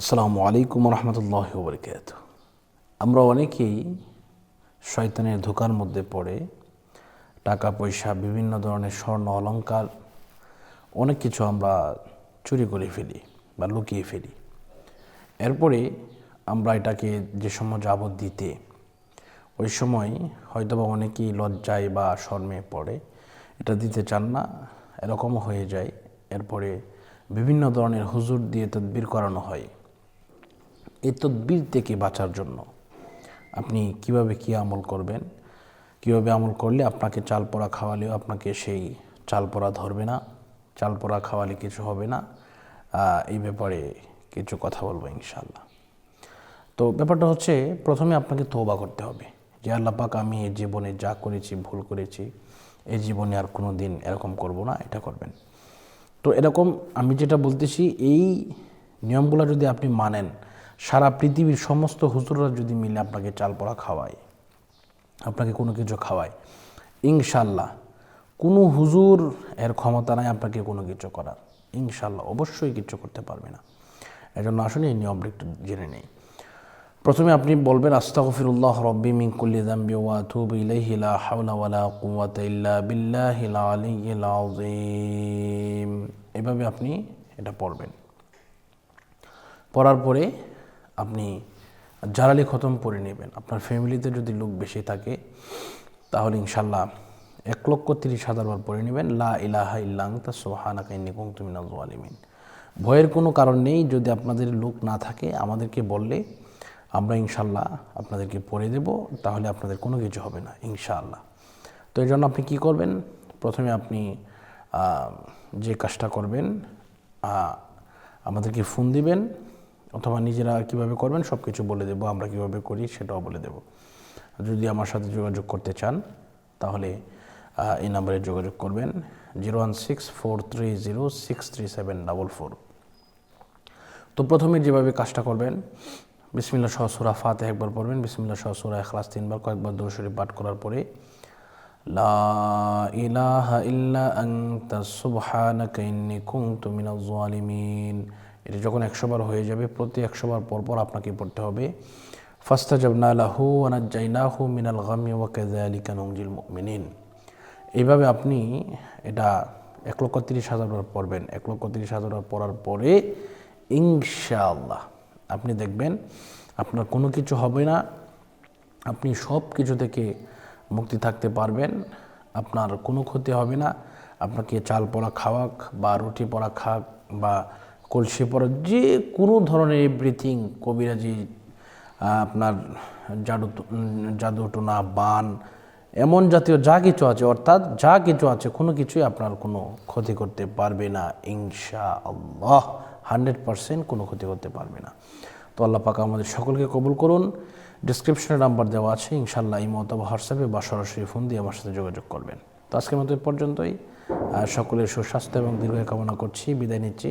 আসসালামু আলাইকুম রহমতুল্লাহ বরকাত আমরা অনেকেই শয়তানের ধোকার মধ্যে পড়ে, টাকা, পয়সা, বিভিন্ন ধরনের স্বর্ণ, অলঙ্কার, অনেক কিছু আমরা চুরি করে ফেলি বা লুকিয়ে ফেলি। এরপরে আমরা এটাকে যে সময় যাবত দিতে, ওই সময় হয়তোবা অনেকেই লজ্জায় বা শর্মে পড়ে, এটা দিতে চান না, এরকমও হয়ে যায়। এরপরে বিভিন্ন ধরনের হুজুর দিয়ে তদবির করানো হয়। এই তদবির থেকে বাঁচার জন্য। আপনি কীভাবে কি আমল করবেন? কীভাবে আমল করলে আপনাকে চাল পোড়া খাওয়ালেও আপনাকে সেই চাল পোড়া ধরবে না, চাল পোড়া খাওয়ালে কিছু হবে না। এই ব্যাপারে কিছু কথা বলব ইনশাল্লাহ তো ব্যাপারটা হচ্ছে, প্রথমে আপনাকে তোবা করতে হবে। যে আল্লাহ পাক আমি এই জীবনে যা করেছি, ভুল করেছি, এই জীবনে আর কোনো দিন এরকম করব না, এটা করবেন। তো এরকম আমি যেটা বলতেছি, এই নিয়মগুলো যদি আপনি মানেন সারা পৃথিবীর সমস্ত হুজুররা যদি মিলে আপনাকে চাল পড়া খাওয়ায়, আপনাকে কোনো কিছু খাওয়ায়, ইনশাল্লাহ কোনো হুজুর এর ক্ষমতা নাই আপনাকে কোনো কিছু করার। ইনশাল্লাহ অবশ্যই কিছু করতে পারবে না। এজন্য আসলে এই নিয়মটা একটু জেনে নেই। প্রথমে আপনি বলবেন, আস্তাগফিরুল্লাহ রব্বি মিন কুল্লি যামবি ওয়া আতুবু ইলাইহি, লা হাওলা ওয়ালা কুওয়াতা ইল্লা বিল্লাহিল এভাবে আপনি এটা পড়বেন। পড়ার পরে আপনি জালালি খতম পড়ে নেবেন। আপনার ফ্যামিলিতে যদি লোক বেশি থাকে, তাহলে ইনশাল্লাহ এক লক্ষ তিরিশ হাজার বার পড়ে নেবেন। লা ইলাহা ইল্লাং তা সোহানা কাইনি কুং তুমি নাজওয়ালিমিন ভয়ের কোনো কারণ নেই, যদি আপনাদের লোক না থাকে, আমাদেরকে বললে আমরা ইনশাল্লাহ আপনাদেরকে পড়ে দেব, তাহলে আপনাদের কোনো কিছু হবে না, ইনশাআল্লাহ। তো এই জন্য আপনি কী করবেন? প্রথমে আপনি যে কাজটা করবেন আমাদেরকে ফোন দিবেন। অথবা নিজেরা কীভাবে করবেন সব কিছু বলে দেবো, আমরা কীভাবে করি সেটাও বলে দেব। যদি আমার সাথে যোগাযোগ করতে চান, তাহলে এই নাম্বারে যোগাযোগ করবেন। Zero one six four three zero six three seven double four. তো প্রথমে যেভাবে কাজটা করবেন বিসমিল্লা সহ সুরা ফাতে একবার পড়বেন বিসমিল্লা সহ সুরা এখলাস তিনবার, কয়েকবার দৌড় শরীফ পাঠ করার পরে, লা ইলাহা ইল্লা আনতা, সুবহানাকা এটা যখন একশো বার হয়ে যাবে, প্রতি একশো বার পর পর আপনাকে পড়তে হবে। ফাস্তাজাবনা লাহু ওয়া নাজ্জাইনাহু মিনাল গামি ওয়া কাযালিকা নুনজিল মুমিনিন। এইভাবে আপনি এটা এক লক্ষ তিরিশ হাজার পড়বেন। এক লক্ষ তিরিশ হাজার পড়ার পরে ইনশাআল্লাহ আপনি দেখবেন আপনার কোনো কিছু হবে না। আপনি সব কিছু থেকে মুক্তি থাকতে পারবেন। আপনার কোনো ক্ষতি হবে না। আপনাকে চাল পড়া খাওয়াক বা রুটি পড়া খাক বা কলসি পড়া, যে কোনো ধরনের এভরিথিং কবিরাজি আপনার জাদু টোনা, বান, এমন জাতীয় যা কিছু আছে, অর্থাৎ যা কিছু আছে, কোনো কিছুই আপনার কোনো ক্ষতি করতে পারবে না ইনশা আল্লাহ হান্ড্রেড পারসেন্ট কোনো ক্ষতি করতে পারবে না। তো আল্লাহ পাক আমাদের সকলকে কবুল করুন। ডিসক্রিপশনে নাম্বার দেওয়া আছে ইনশাল্লাহ এই মতো হোয়াটসঅ্যাপে বা সরাসরি ফোন দিয়ে আমার সাথে যোগাযোগ করবেন। তো আজকের মতো পর্যন্তই। সকলের সুস্বাস্থ্য এবং দীর্ঘ কামনা করছি, বিদায় নিচ্ছি।